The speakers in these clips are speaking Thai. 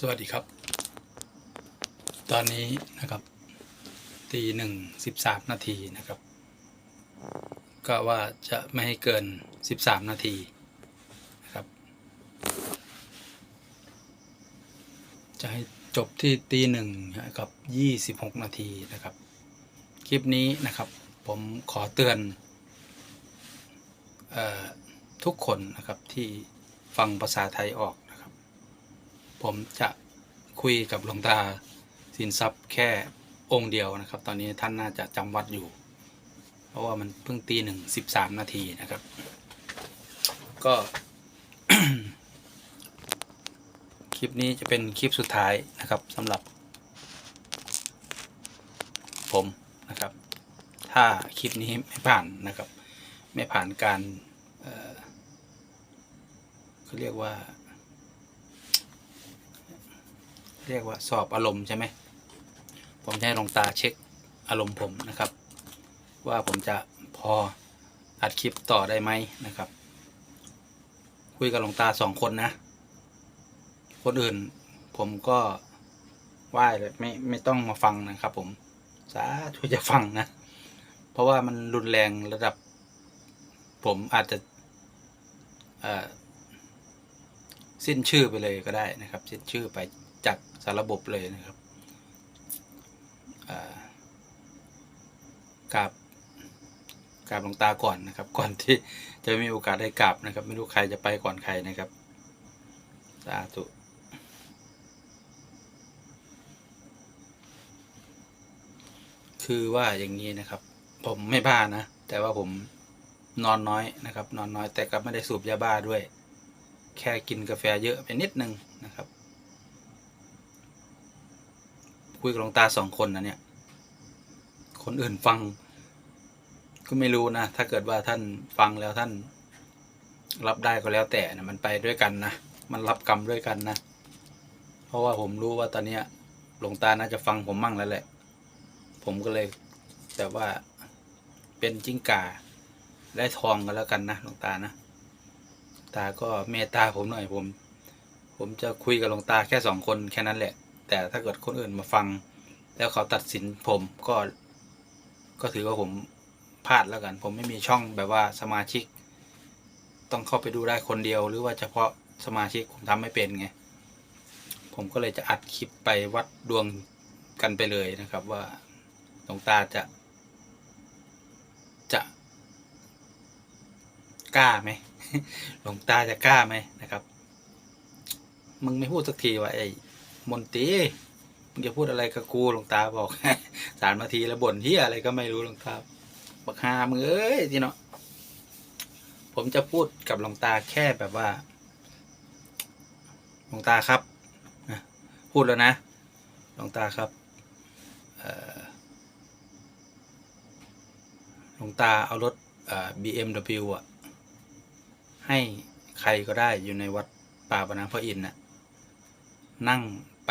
สวัสดีครับ ตอนนี้นะครับตีหนึ่งสิบสามนาทีนะครับ ก็ว่าจะไม่ให้เกินสิบสามนาทีนะครับ จะให้จบที่ตีหนึ่งนะครับยี่สิบหกนาทีนะครับ คลิปนี้นะครับผมขอเตือนออทุกคนนะครับที่ฟังภาษาไทยออก ผมจะคุยกับหลวงตาสินทรัพย์แค่องค์เดียวนะครับ ตอนนี้ท่านน่าจะจำวัดอยู่ เพราะว่ามันเพิ่งตีหนึ่งสิบสามนาทีนะครับ ก็คลิปนี้จะเป็นคลิปสุดท้ายนะครับสำหรับ ผมนะครับ ถ้าคลิปนี้ไม่ผ่านนะครับ ไม่ผ่านการเเขาเรียกว่า เรียกว่าสอบอารมณ์ใช่ไหม ผมจะให้ลวงตาเช็คอารมณ์ผมนะครับ ว่าผมจะพออัดคลิปต่อได้ไหมนะครับ คุยกับลวงตาสองคนนะ คนอื่นผมก็ไหว้เลยไม่ไม่ต้องมาฟังนะครับ ผมสาธุจะฟังนะ เพราะว่ามันรุนแรงระดับ ผมอาจจะสิ้นชื่อไปเลยก็ได้นะครับ สิ้นชื่อไป จากสารระบบเลยนะครับกราบกราบหลวงตาก่อนนะครับ ก่อนที่จะมีโอกาสได้กราบนะครับ ไม่รู้ใครจะไปก่อนใครนะครับสาธุคือว่าอย่างนี้นะครับ ผมไม่บ้านะ แต่ว่าผมนอนน้อยนะครับ นอนน้อยแต่ก็ไม่ได้สูบยาบ้าด้วย แค่กินกาแฟเยอะไปนิดนึงนะครับ คุยกับหลวงตาสองคนนะเนี่ย คนอื่นฟัง ก็ไม่รู้นะ ถ้าเกิดว่าท่านฟังแล้วท่าน รับได้ก็แล้วแต่นะมันไปด้วยกันนะ มันรับกรรมด้วยกันนะ เพราะว่าผมรู้ว่าตอนเนี้ยหลวงตาน่าจะฟังผมมั่งแล้วแหละ ผมก็เลยแบบว่าเป็นจิ้งก่าได้ทองกันแล้วกันนะหลวงตานะ ตาก็เมตตาผมหน่อยผม ผมจะคุยกับหลวงตาแค่สองคนแค่นั้นแหละ แต่ถ้าเกิดคนอื่นมาฟัง แล้วเขาตัดสินผมก็ ก็ถือว่าผมพลาดแล้วกัน ผมไม่มีช่องแบบว่าสมาชิก ต้องเข้าไปดูได้คนเดียว หรือว่าเฉพาะสมาชิกผมทำไม่เป็นไง ผมก็เลยจะอัดคลิปไปวัดดวงกันไปเลยนะครับ ว่าหลวงตาจะ จะ กล้าไหมหลวงตาจะกล้าไหมนะครับ มึงไม่พูดสักทีว่าไอ้ มนตีมึงจะพูดอะไรกับกูหลวงตาบอก สามนาทีแล้วบ่นที่อะไรก็ไม่รู้หลวงตาบักฮามึงเอ้ยที่เนาะผมจะพูดกับหลวงตาแค่แบบว่าหลวงตาครับนะพูดแล้วนะหลวงตาครับหลวงตาเอารถเอ่อ BMW อะ ให้ใครก็ได้อยู่ในวัดป่าปนาพระอินทร์น่ะนั่ง ไป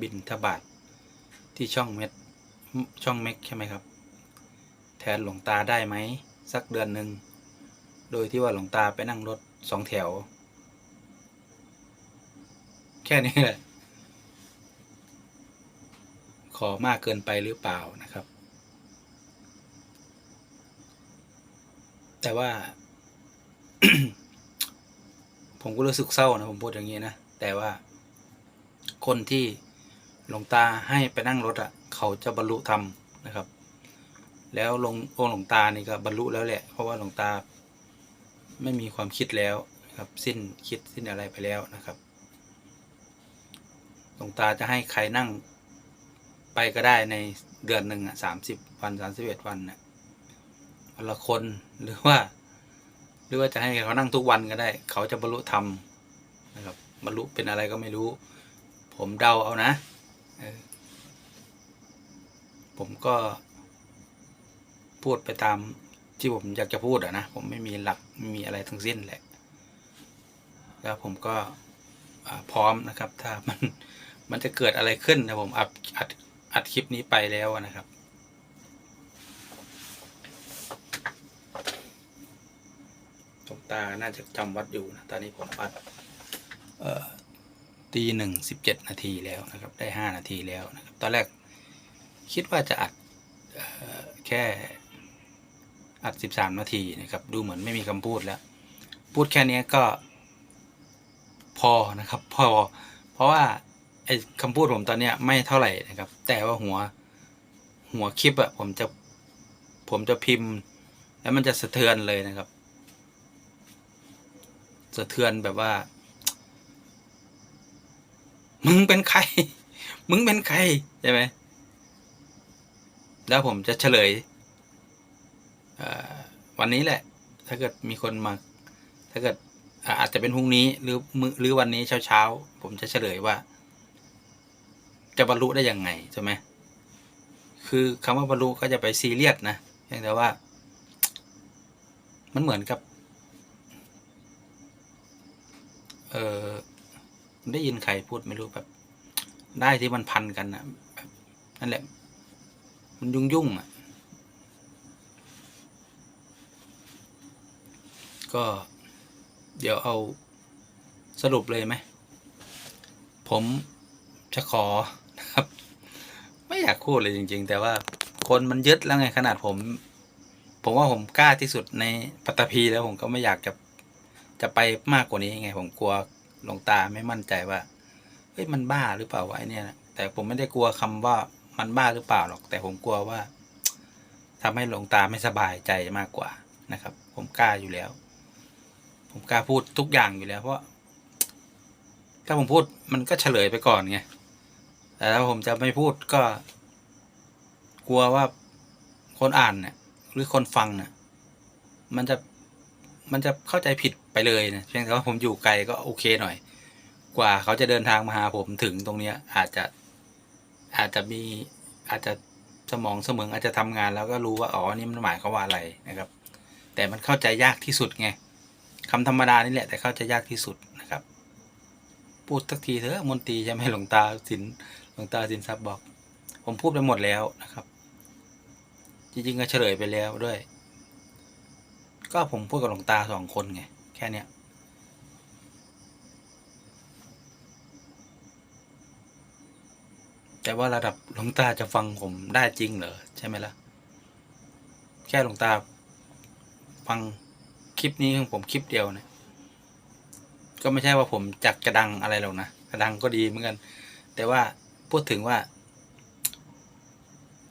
บินทบาทที่ช่องเม็ดช่องเม็กใช่ไหมครับ แทนหลวงตาได้ไหมสักเดือนหนึ่งโดยที่ว่าหลวงตาไปนั่งรถสองแถว แค่นี้แหละ ขอมากเกินไปหรือเปล่านะครับ แต่ว่า ผมก็รู้สึกเศร้านะผมพูดอย่างนี้นะ แต่ว่า คนที่หลวงตาให้ไปนั่งรถอะ่ะ เขาจะบรรลุธรรมนะครับ แล้วลงองหลวงตานี่ก็บรรลุแล้วแหละ เพราะว่าหลวงตา ไม่มีความคิดแล้วนะครับ สิ้นคิดสิ้นอะไรไปแล้วนะครับ หลวงตาจะให้ใครนั่งไปก็ได้ในเดือนหนึ่งอะสามสิบวันสามสิบเอ็ดวันน่ะวันละคนหรือว่า หรือว่าจะให้เขานั่งทุกวันก็ได้ เขาจะบรรลุธรรมนะครับบรรลุเป็นอะไรก็ไม่รู้ ผมเดาเอานะ ผมก็พูดไปตามที่ผมอยากจะพูดอะนะ ผมไม่มีหลักไม่มีอะไรทั้งสิ้นแหละ แล้วผมก็พร้อมนะครับ ถ้ามันมันจะเกิดอะไรขึ้นนะผมอัดอัดอัดคลิปนี้ไปแล้วนะครับหลวงตาน่าจะจำวัดอยู่นะตอนนี้ผมอัดเอ่อ ตีหนึ่งสิบเจ็ดนาทีแล้วนะครับ ได้ห้านาทีแล้วนะครับ ตอนแรกคิดว่าจะอัดออแค่อัดสิบสามนาทีนะครับ ดูเหมือนไม่มีคำพูดแล้ว พูดแค่นี้ก็พอนะครับ พอ เพราะว่าไอ้คำพูดผมตอนเนี้ยไม่เท่าไหร่นะครับ แต่ว่าหัวหัวคลิปอะผมจะผมจะพิมพ์ แล้วมันจะสะเทือนเลยนะครับ สะเทือนแบบว่า มึงเป็นใคร มึงเป็นใครใช่ไหมแล้วผมจะเฉลยวันนี้แหละ ถ้าเกิดมีคนมา ถ้าเกิดอาจจะเป็นพรุ่งนี้หรือมือหรือวันนี้เช้าๆผมจะเฉลยว่า จะบรรลุได้ยังไงใช่ไหมคือคำว่าบรรลุก็จะไปซีเรียสนะเพียงแต่ว่า มันเหมือนกับ เออ ได้ยินใครพูดไม่รู้แบบ ได้ที่มันพันกันนะแบบนั่นแหละ มันยุ่งยุ่งอะ ก็ เดี๋ยวเอาสรุปเลยไหม ผมจะขอนะครับ ไม่อยากพูดเลยจริง ๆ แต่ว่าคนมันยึดแล้วไงขนาดผม ผมว่าผมกล้าที่สุดในปัตตภีแล้วผมก็ไม่อยากจะจะไปมากกว่านี้ไง ผมกลัว หลวงตาไม่มั่นใจว่าเฮ้ยมันบ้าหรือเปล่าวะไอเนี่ยนะแต่ผมไม่ได้กลัวคำว่ามันบ้าหรือเปล่าหรอก แต่ผมกลัวว่าทำให้หลวงตาไม่สบายใจมากกว่านะครับ ผมกล้าอยู่แล้ว ผมกล้าพูดทุกอย่างอยู่แล้ว เพราะ ถ้าผมพูดมันก็เฉลยไปก่อนไงแต่ถ้าผมจะไม่พูดก็ กลัวว่าคนอ่านเนี่ยหรือคนฟังเนี่ยมันจะ มันจะเข้าใจผิดไปเลยนะเพียงแต่ว่าผมอยู่ไกลก็โอเคหน่อย กว่าเขาจะเดินทางมาหาผมถึงตรงเนี้ย อาจจะอาจจะมีอาจจะสมองเสมองอาจจะทำงานแล้วก็รู้ว่าอ๋อนี่มันหมายเขามว่าอะไรนะครับ แต่มันเข้าใจยากที่สุดไงคำธรรมดานี่แหละแต่เข้าใจยากที่สุดนะครับ พูดสักทีเถอะมนตรีใช่ไหมหลวงตาสินหลวงตาสินทรัพย์บอก ผมพูดไปหมดแล้วนะครับ จริงๆก็เฉลยไปแล้วด้วย ก็ผมพูดกับหลวงตาสองคนไง แค่เนี้ยแต่ว่าระดับหลวงตาจะฟังผมได้จริงเหรอ ใช่ไหมล่ะ แค่หลวงตา ฟังคลิปนี้ของผมคลิปเดียวเนี่ยก็ไม่ใช่ว่าผมจักจะดังอะไรหรอกนะจะดังก็ดีเหมือนกัน แต่ว่าพูดถึงว่า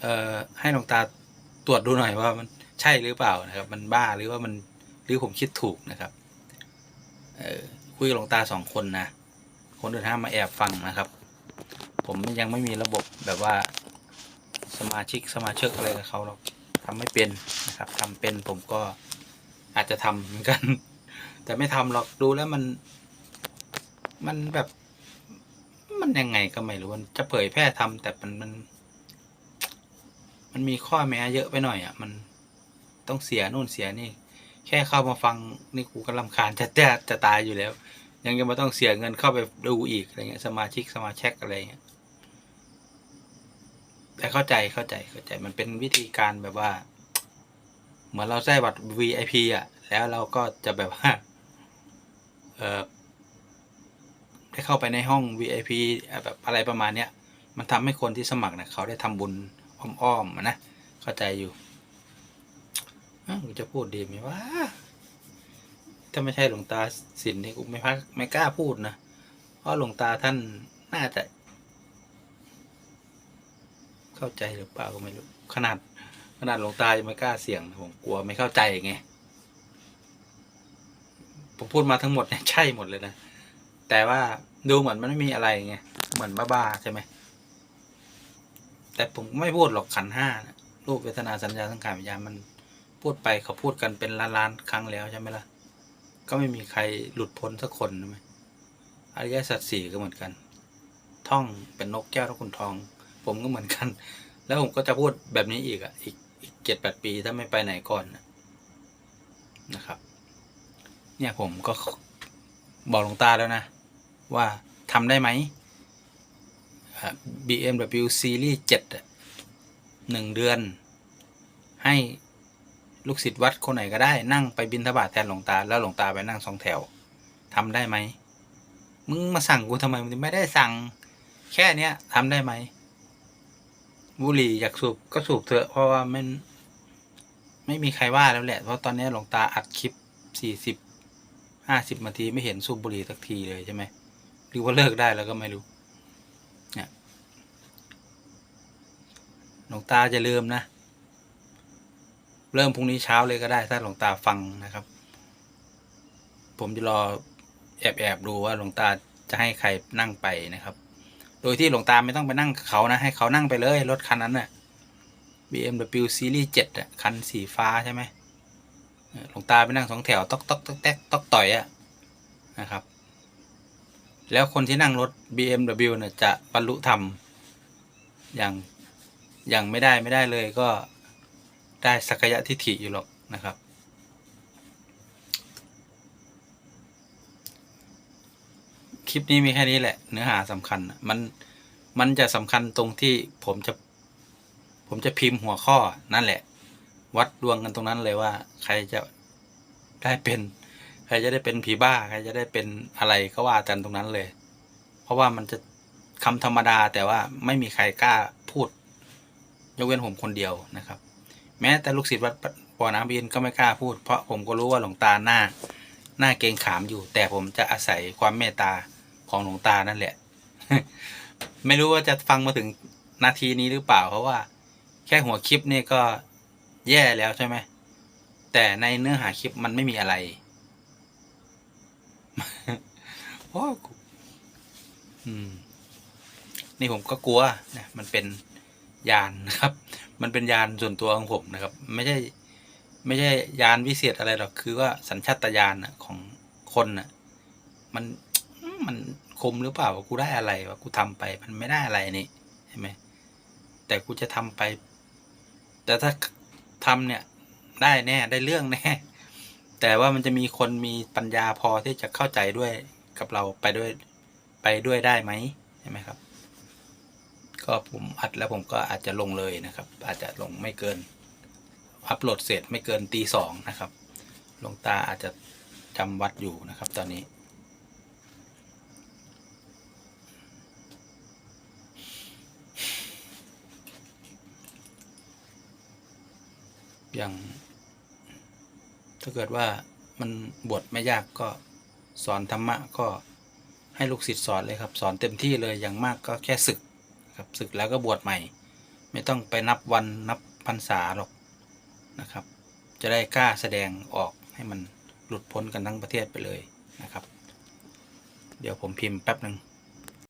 เอ่อให้หลวงตาตรวจดูหน่อยว่ามัน ใช่หรือเปล่านะครับ มันบ้าหรือว่ามันหรือผมคิดถูกนะครับเออคุยกับหลวงตาสองคนนะคนอื่นห้ามมาแอบฟังนะครับ ผมยังไม่มีระบบแบบว่าสมาชิกสมาชิกอะไรกับเขาหรอกทำไม่เป็นนะครับทำเป็นผมก็อาจจะทำเหมือนกัน แต่ไม่ทำหรอกดูแล้วมัน มันแบบ มันยังไงก็ไม่รู้มันจะเผยแพร่ทำแต่มันมัน มันมีข้อแม้เยอะไปหน่อยอะมัน ต้องเสียนู่นเสียนี่ แค่เข้ามาฟังนี่กูก็ลำคาญจะแตจะตายอยู่แล้ว ยังจะมาต้องเสียเงินเข้าไปดูอีกอะไรเงี้ยสมาชิกสมาชิกอะไรเงี้ยแต่เข้าใจเข้าใจเข้าใจมันเป็นวิธีการแบบว่า เหมือนเราได้บัตร VIP อะ แล้วเราก็จะแบบว่าเออได้เข้าไปในห้อง VIP อะแบบอะไรประมาณเนี้ย มันทำให้คนที่สมัครเนี่ยเขาได้ทำบุญอ้อมๆอะนะ เข้าใจอยู่ อ้าวกูจะพูดดีไหมว่าถ้าไม่ใช่หลวงตาสินนี่กูไม่พักไม่กล้าพูดนะเพราะหลวงตาท่านน่าจะ เข้าใจหรือเปล่าก็ไม่รู้ขนาด ขนาดหลวงตายังไม่กล้าเสี่ยงผมกลัวไม่เข้าใจไงผมพูดมาทั้งหมดเนี่ยใช่หมดเลยนะแต่ว่าดูเหมือนมันไม่มีอะไรไงเหมือนบ้าๆใช่ไหมแต่ผมไม่พูดหรอกขันห้านะรูปเวทนาสัญญาสังขารวิญญาณมัน พูดไปเขาพูดกันเป็นล้านๆครั้งแล้วใช่ไหมล่ะ ก็ไม่มีใครหลุดพ้นสักคนใช่ไหมอริยสัจสี่ก็เหมือนกัน ท่องเป็นนกแก้วนกขุนทอง ผมก็เหมือนกัน แล้วผมก็จะพูดแบบนี้อีกอะอีกอีกเจ็ดแปดปีถ้าไม่ไปไหนก่อนนะครับ เนี่ยผมก็บอกหลวงตาแล้วนะ ว่าทำได้ไหม BMW Series 7หนึ่งเดือนให้ ลูกศิษย์วัดคนไหนก็ได้นั่งไปบินทบาทแทนหลวงตาแล้วหลวงตาไปนั่งสองแถวทำได้ไหมมึงมาสั่งกูทำไมมึงไม่ได้สั่ง แค่เนี้ยทำได้ไหมบุหรี่อยากสูบก็สูบเถอะเพราะว่ามันไม่มีใครว่าแล้วแหละ เพราะตอนนี้หลวงตาอัดคลิปสี่สิบห้าสิบนาทีไม่เห็นสูบบุหรี่สักทีเลยใช่ไหมหรือว่าเลิกได้แล้วก็ไม่รู้เนี่ยหลวงตาจะลืมนะ เริ่มพรุ่งนี้เช้าเลยก็ได้ถ้าหลวงตาฟังนะครับ ผมจะรอแอบแอบดูว่าหลวงตาจะให้ใครนั่งไปนะครับ โดยที่หลวงตาไม่ต้องไปนั่งเขานะ ให้เขานั่งไปเลยรถคันนั้นน่ะ BMW Series 7อะคันสีฟ้าใช่ไหมหลวงตาไปนั่งสองแถวตอกตอกตอกแตกตอกต่อยอะนะครับ แล้วคนที่นั่งรถ BMW เนี่ยจะบรรลุธรรมอย่างอย่างไม่ได้ไม่ได้เลยก็ ได้สักยะทิฏฐิอยู่หรอกนะครับ คลิปนี้มีแค่นี้แหละ เนื้อหาสำคัญ มันมันจะสำคัญตรงที่ผมจะ ผมจะพิมพ์หัวข้อนั่นแหละ วัดดวงกันตรงนั้นเลยว่า ใครจะได้เป็น ใครจะได้เป็นผีบ้า ใครจะได้เป็นอะไรก็ว่ากันตรงนั้นเลย เพราะว่ามันจะคำธรรมดาแต่ว่าไม่มีใครกล้าพูด ยกเว้นผมคนเดียวนะครับ แม้แต่ลูกศิษย์วัดบ่อน้ำบินก็ไม่กล้าพูด เพราะผมก็รู้ว่าหลวงตาหน้า หน้าเกรงขามอยู่ แต่ผมจะอาศัยความเมตตาของหลวงตานั่นแหละ ไม่รู้ว่าจะฟังมาถึงนาทีนี้หรือเปล่า เพราะว่า แค่หัวคลิปนี่ก็แย่แล้วใช่ไหมแต่ในเนื้อหาคลิปมันไม่มีอะไรโอ้อืม นี่ผมก็กลัวนะมันเป็น ยานนะครับ มันเป็นยานส่วนตัวของผมนะครับ ไม่ใช่ไม่ใช่ยานวิเศษอะไรหรอกคือว่าสัญชาตญาณน่ะของคนน่ะมันมันคมหรือเปล่าว่ากูได้อะไรว่ากูทำไปมันไม่ได้อะไรนี่ใช่ไหมแต่กูจะทำไป แต่ถ้าทำเนี่ยได้แน่ได้เรื่องแน่แต่ว่ามันจะมีคนมีปัญญาพอที่จะเข้าใจด้วยกับเราไปด้วยไปด้วยได้ไหมใช่ไหมครับ ก็ผมอัดแล้วผมก็อาจจะลงเลยนะครับ อาจจะลงไม่เกิน อัปโหลดเสร็จไม่เกินตีสองนะครับลงตาอาจจะจำวัดอยู่นะครับ ตอนนี้ อย่างถ้าเกิดว่ามันบวชไม่ยากก็สอนธรรมะก็ให้ลูกศิษย์สอนเลยครับ สอนเต็มที่เลยอย่างมากก็แค่ศึก ครับศึกแล้วก็บวชใหม่ ไม่ต้องไปนับวันนับพรรษาหรอกนะครับ จะได้กล้าแสดงออกให้มันหลุดพ้นกันทั้งประเทศไปเลยนะครับ เดี๋ยวผมพิมพ์แป๊บหนึ่ง